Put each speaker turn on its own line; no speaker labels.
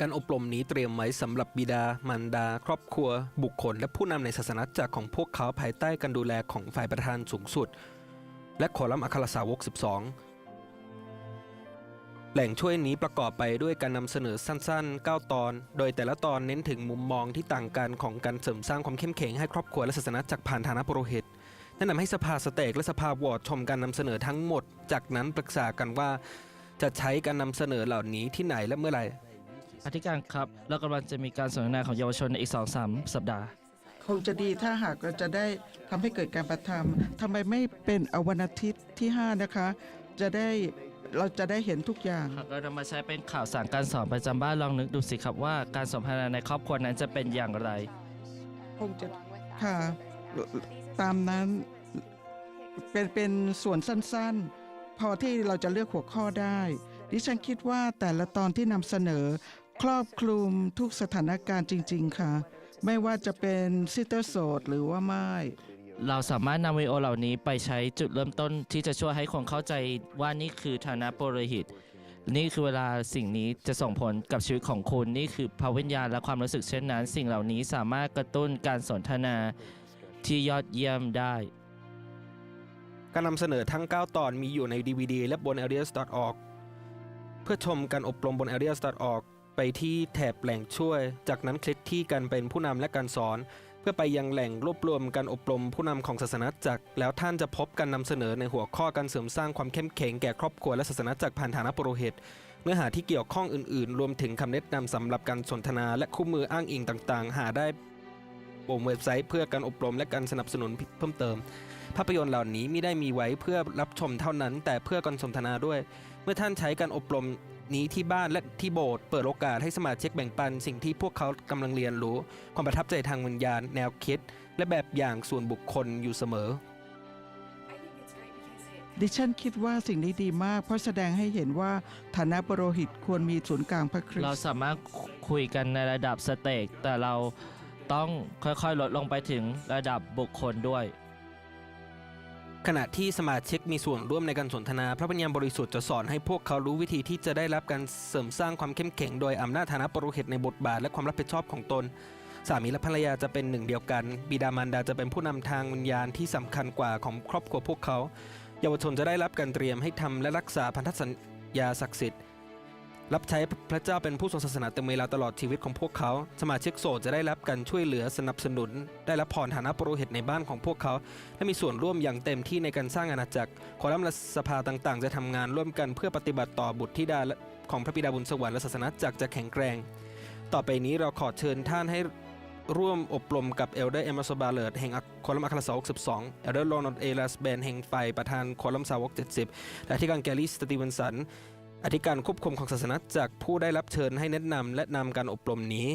การอบรมนี้เตรียมไว้สำหรับบิดา มารดา ครอบครัว บุคคล และผู้นำในศาสนาจักรของพวกเขาภายใต้การดูแลของฝ่ายประธานสูงสุด และคอลัมน์อัครสาวก 12 แหล่งช่วยนี้ประกอบไปด้วยการนำเสนอสั้นๆ 9 ตอน โดยแต่ละตอนเน้นถึงมุมมองที่ต่างกันของการเสริมสร้างความเข้มแข็งให้ครอบครัวและศาสนาจักรผ่านฐานะโปรหิตแนะนำให้สภาสเตกและสภาวอร์ดชมการนำเสนอทั้งหมด จากนั้นปรึกษากันว่า จะใช้การนำเสนอเหล่านี้ที่ไหนและเมื่อไหร่
อธิการครับ เรากำลังจะมีการสนทนาของเยาวชนในอีกสองสามสัปดาห์
คงจะดีถ้าหากเราจะได้ทำให้เกิดการประทำทำไมไม่เป็นเอาวันอาทิตย์ที่ 5 นะคะ จะได้เราจะได้เห็นทุกอย่าง
หากเรานำมาใช้เป็นข่าวสารการสอนประจำบ้านลองนึกดูสิครับว่าการสนทนาในครอบครัวนั้นจะเป็นอย่างไร
คงจะค่ะตามนั้นเป็นเป็นส่วนสั้นๆ พอที่เราจะเลือกหัวข้อได้ ดิฉันคิดว่าแต่ละตอนที่นำเสนอ ครอบคลุมทุกสถานการณ์จริง ๆ ค่ะ ไม่ว่าจะเป็นซิสเตอร์โสดหรือว่าไม่
เราสามารถนำวิดีโอเหล่านี้ไปใช้จุดเริ่มต้นที่จะช่วยให้คนเข้าใจว่านี่คือฐานะปุโรหิต นี่คือเวลาสิ่งนี้จะส่งผลกับชีวิตของคุณนี่คือพระวิญญาณและความรู้สึกเช่นนั้น สิ่งเหล่านี้สามารถกระตุ้นการสนทนาที่ยอดเยี่ยมได้
การนำเสนอทั้ง 9 ตอนมีอยู่ใน DVD และบน LDS.org เพื่อชมการอบรมบน LDS.org ไปที่แถบแหล่งช่วย จากนั้นคลิกที่การเป็นผู้นำและการสอน เพื่อไปยังแหล่งรวบรวมการอบรมผู้นำของศาสนาจักร แล้วท่านจะพบการนำเสนอในหัวข้อการเสริมสร้างความเข้มแข็งแก่ครอบครัวและศาสนาจักรผ่านฐานะปุโรหิตเนื้อหาที่เกี่ยวข้องอื่นๆ รวมถึงคำแนะนำสำหรับการสนทนาและคู่มืออ้างอิงต่างๆ หาได้บนเว็บไซต์เพื่อการอบรมและการสนับสนุนเพิ่มเติม ภาพยนตร์เหล่านี้ไม่ได้มีไว้เพื่อรับชมเท่านั้น แต่เพื่อการสนทนาด้วย เมื่อท่านใช้การอบรม นี้ที่บ้านและที่โบสถ์เปิดโอกาสให้สมาชิกแบ่งปัน สิ่งที่พวกเขากำลังเรียนรู้ ความประทับใจทางวิญญาณ แนวคิด และแบบอย่างส่วนบุคคลอยู่เสมอ
ดิฉันคิดว่าสิ่งนี้ดีมาก เพราะแสดงให้เห็นว่าฐานะปรโรหิตควรมีศูนย์กลางพระคริส
เรา
ต์
สามารถคุยกันในระดับสเต็กแต่เราต้องค่อยๆ ลดลงไปถึงระดับบุคคลด้วย
ขณะที่สมาชิกมีส่วนร่วมในการสนทนา พระปัญญาบริสุทธิ์จะสอนให้พวกเขารู้วิธีที่จะได้รับการเสริมสร้างความเข้มแข็งโดยอำนาจฐานะปรหิตในบทบาทและความรับผิดชอบของตน สามีและภรรยาจะเป็นหนึ่งเดียวกัน บิดามารดาจะเป็นผู้นำทางวิญญาณที่สำคัญกว่าของครอบครัวพวกเขา เยาวชนจะได้รับการเตรียมให้ทำและรักษาพันธสัญญาศักดิ์สิทธิ์ รับใช้พระเจ้าเป็นผู้ทรงศาสนาเต็มเวลาตลอดชีวิตของพวกเขา สมาชิกโสดจะได้รับการช่วยเหลือสนับสนุน ได้รับพรฐานะปรหิตในบ้านของพวกเขา และมีส่วนร่วมอย่างเต็มที่ในการสร้างอาณาจักรคอลัมน์และสภาต่างๆ จะทำงานร่วมกันเพื่อปฏิบัติต่อบุตรธิดาและของพระบิดาบุญสวรรค์และศาสนาจักรจะแข็งแกร่งต่อไปนี้เราขอเชิญท่านให้ร่วมอบรมกับเอลเดอร์เอม s สบาเลตแห่งคอลัมน์อัครสาวก12 เอลเดอร์โรนอลเอลัสแบนแห่งไฟประธานคอลัมน์สาวก 70 และที่การแกลลี่สตีเวนสัน อธิการควบคุมของศาสนาจากผู้ได้รับเชิญให้แนะนำและนำการอบรมนี้